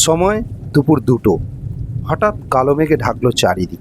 সময় দুপুর দুটো। হঠাৎ কালো মেঘে ঢাকলো চারিদিক।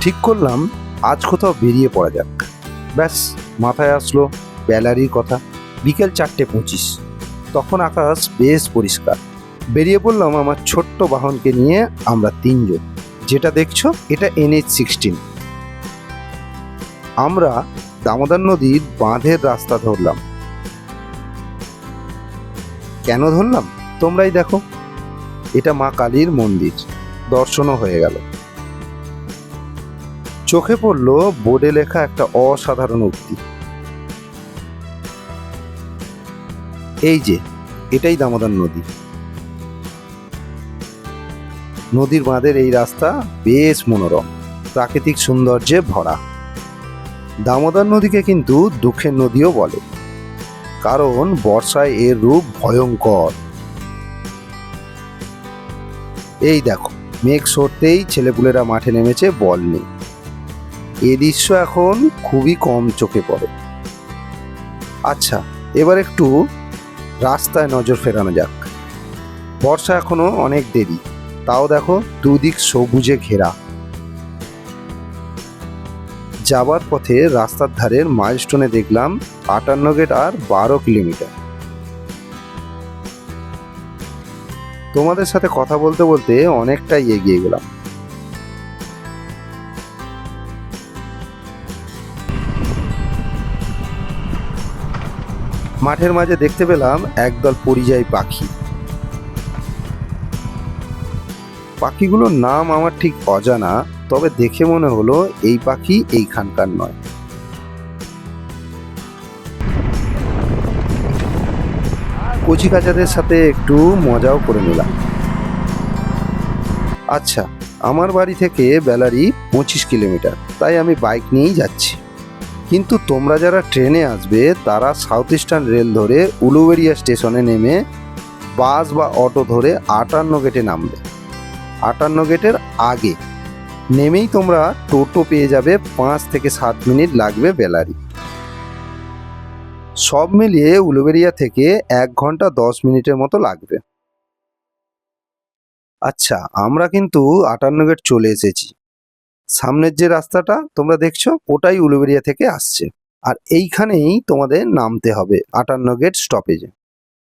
ঠিক করলাম, আজ কোথাও বেরিয়ে পড়া যাক। ব্যাস, মাথায় আসলো ব্যালারির কথা। বিকেল চারটে পঁচিশ। তখন আকাশ বেশ পরিষ্কার। বেরিয়ে পড়লাম আমার ছোট্ট বাহনকে নিয়ে আমরা তিনজন। যেটা দেখছ, এটা এনএইচ সিক্সটিন। আমরা দামোদর নদীর বাঁধের রাস্তা ধরলাম। কেন ধরলাম? তোমরাই দেখো। এটা মা কালীর মন্দির। দর্শনও হয়ে গেল। চোখে পড়ল বোর্ডে লেখা একটা অসাধারণ উক্তি। এই যে, এটাই দামোদর নদী। নদীর বাঁধের এই রাস্তা বেশ মনোরম। প্রাকৃতিক সৌন্দর্যে ভরা। দামোদর নদীকে কিন্তু দুঃখের নদীও বলে। কারণ বর্ষায় এর রূপ ভয়ঙ্কর। এই দেখো, মেঘ সরতেই ছেলেপুলেরা মাঠে নেমেছে, বল নেই। এ দৃশ্য এখন খুবই কম চোখে পড়ে। আচ্ছা এবার একটু রাস্তায় নজর ফেরানো যাক। বর্ষা এখনও অনেক দেরি, তাও দেখো দুদিক সবুজে ঘেরা। যাবার পথে রাস্তার ধারের মাইলস্টোনে দেখলাম আটান্ন গেট আর বারো কিলোমিটার। তোমাদের সাথে কথা বলতে বলতে অনেকটাই এগিয়ে গেলাম। মাঠের মাঝে দেখতে পেলাম একদল পরিযায়ী পাখি। পাখিগুলোর নাম আমার ঠিক অজানা, তবে দেখে মনে হলো এই পাখি এইখানকার নয়। কচিকাচাদের সাথে একটু মজাও করে নিলাম। আচ্ছা আমার বাড়ি থেকে বেলারি পঁচিশ কিলোমিটার, তাই আমি বাইক নিয়েই যাচ্ছি। কিন্তু তোমরা যারা ট্রেনে আসবে, তারা সাউথ ইস্টার্ন রেল ধরে উলুবেরিয়া স্টেশনে নেমে বাস বা অটো ধরে আটান্ন গেটে নামবে। আটান্ন গেটের আগে, নেমেই তোমরা টোটো পেয়ে যাবে, পাঁচ থেকে সাত মিনিট লাগবে বেলারি। সব মিলিয়ে উলুবেরিয়া থেকে এক ঘণ্টা দশ মিনিটের মতো লাগবে। আচ্ছা আমরা কিন্তু আটান্ন গেট চলে এসেছি। সামনের যে রাস্তাটা তোমরা দেখছ, ওটাই উলুবেড়িয়া থেকে আসছে। আর এইখানেই তোমাদের নামতে হবে আটান্ন গেট স্টপেজে।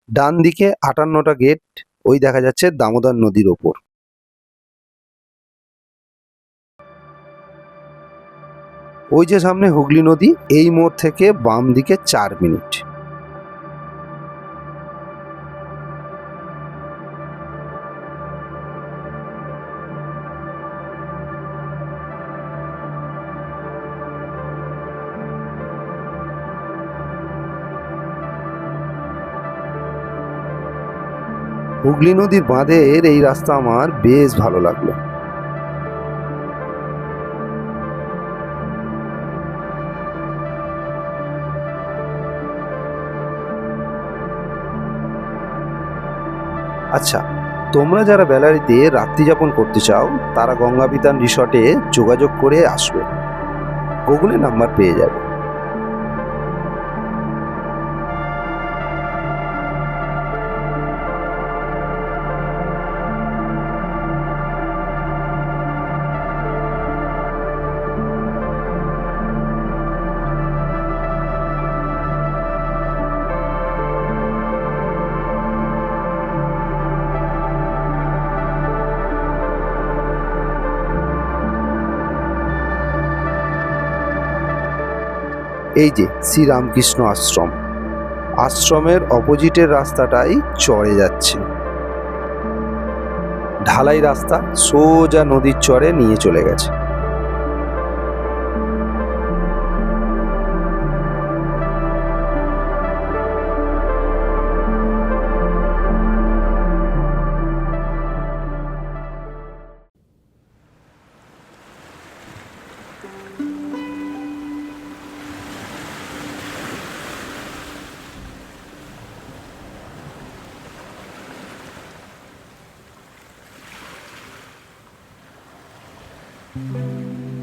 ডান দিকে আটান্নটা গেট, ওই দেখা যাচ্ছে দামোদর নদীর ওপর। ওই যে সামনে হুগলি নদী, এই মোড় থেকে বাম দিকে চার মিনিট। হুগলি নদীর বাঁধের এই রাস্তা আমার বেশ ভালো লাগল। আচ্ছা তোমরা যারা ব্যালারিতে রাত্রি যাপন করতে চাও, তারা গঙ্গাবিতান রিসর্টে যোগাযোগ করে আসবে। গুগলে নাম্বার পেয়ে যাবে। এই যে শ্রীরামকৃষ্ণ আশ্রম। আশ্রমের অপোজিটের রাস্তাটাই চড়ে যাচ্ছে। ঢালাই রাস্তা সোজা নদীর চরে নিয়ে চলে গেছে।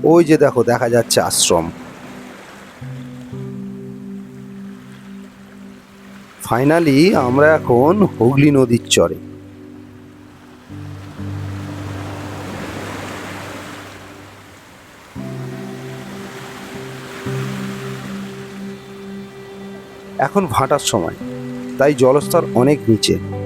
ওই যে দেখো, দেখা যাচ্ছে আশ্রম। ফাইনালি আমরা এখন হুগলি নদীর চরে। এখন ভাটার সময়, তাই জলস্তর অনেক নিচে।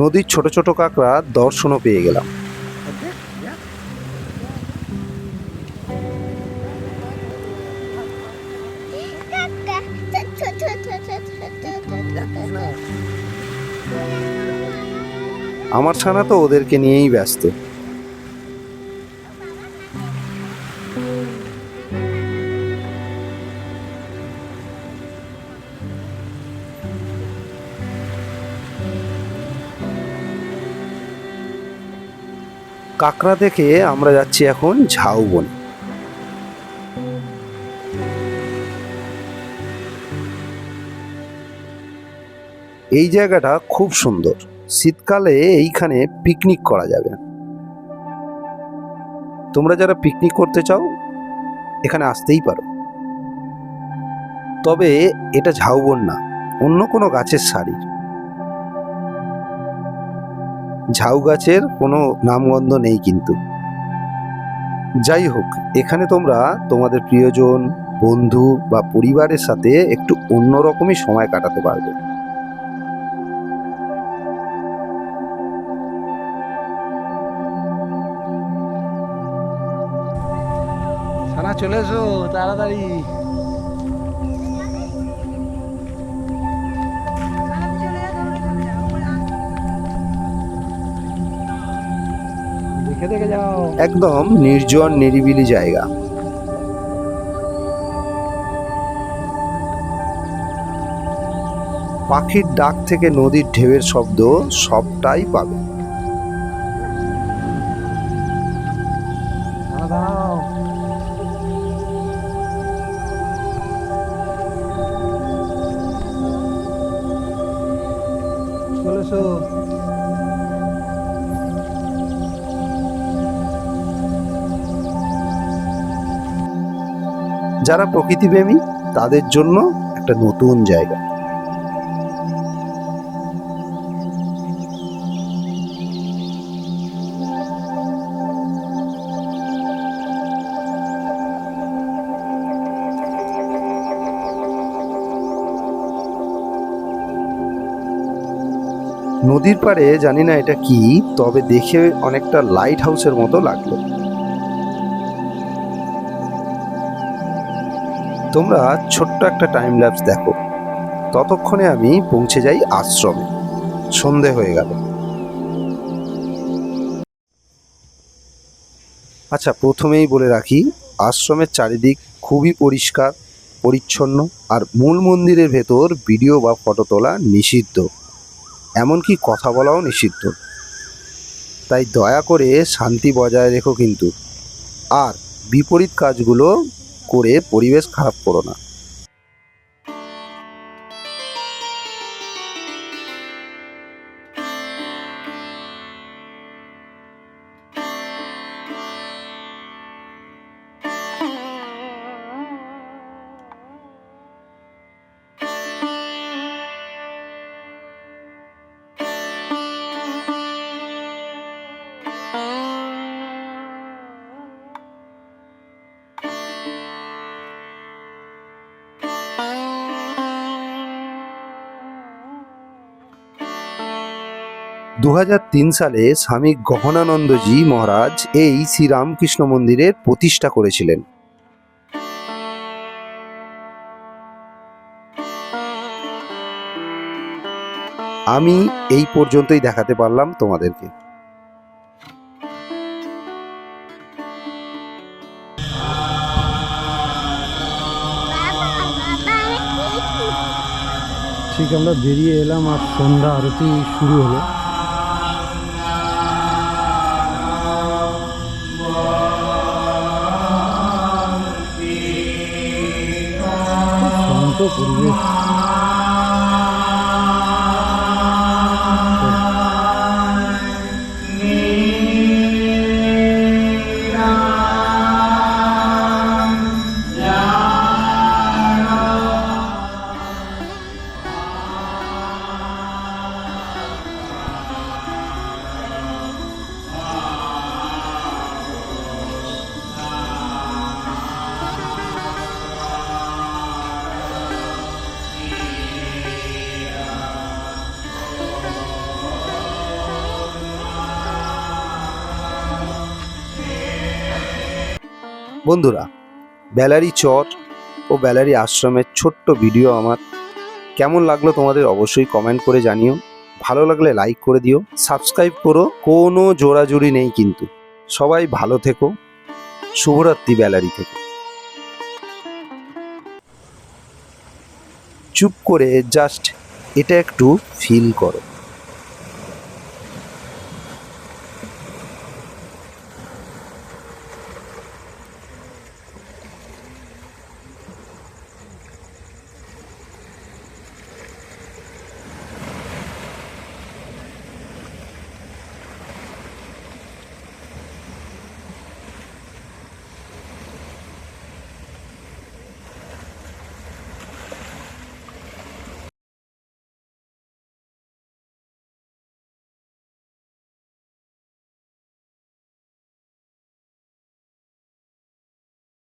নদীর ছোট ছোট কাঁকড়া দর্শনও পেয়ে গেলাম। আমার ছানা তো ওদেরকে নিয়েই ব্যস্ত। কাঁকড়া দেখে আমরা যাচ্ছি এখন ঝাউবন এই জায়গাটা খুব সুন্দর। শীতকালে এইখানে পিকনিক করা যাবে। তোমরা যারা পিকনিক করতে চাও, এখানে আসতেই পারো। তবে এটা ঝাউবন না, অন্য কোনো গাছের সারি। ঝাউ গাছের কোনো নামগন্ধ নেই কিন্তু। যাই হোক, এখানে তোমরা তোমাদের প্রিয়জন, বন্ধু বা পরিবারের সাথে একটু অন্যরকমই সময় কাটাতে পারবে। সানা চলে এসো, তাড়াতাড়ি। একদম নির্জন নিরিবিলি জায়গা। পাখির ডাক থেকে নদীর ঢেউয়ের শব্দ সবটাই পাবে। যারা প্রকৃতিপ্রেমী, তাদের জন্য একটা নতুন জায়গা। নদীর পাড়ে, জানি না এটা কি, তবে দেখে অনেকটা লাইট হাউসের মতো লাগল। তোমরা ছোট্ট একটা টাইম ল্যাপস দেখো। ততক্ষণে আমি পৌঁছে যাই আশ্রমে। সন্ধে হয়ে গেল। আচ্ছা প্রথমেই বলে রাখি, আশ্রমের চারিদিক খুবই পরিষ্কার, পরিচ্ছন্ন, আর মূল মন্দিরের ভেতর ভিডিও বা ফটো তোলা নিষিদ্ধ। এমনকি কথা বলাও নিষিদ্ধ। তাই দয়া করে শান্তি বজায় রেখো কিন্তু। আর বিপরীত কাজগুলো করে পরিবেশ খারাপ করো না। দু হাজার তিন সালে স্বামী গহনানন্দজি মহারাজ এই শ্রীরামকৃষ্ণ মন্দিরের প্রতিষ্ঠা করেছিলেন। আমি এই পর্যন্তই দেখাতে পারলাম তোমাদেরকে। ঠিক আমরা বেরিয়ে এলাম আর সন্ধ্যা আরতি শুরু হলো। পরিবেশ বন্ধুরা, ব্যালারি চর ও ব্যালারি আশ্রমের ছোট্ট ভিডিও আমার। কেমন লাগল তোমাদের অবশ্যই কমেন্ট করে জানিও। ভালো লাগলে লাইক করে দিও। সাবস্ক্রাইব করো, কোনো জোড়াজুড়ি নেই কিন্তু। সবাই ভালো থেকো। শুভরাত্রি ব্যালারি থেকে। চুপ করে জাস্ট এটা একটু ফিল করো।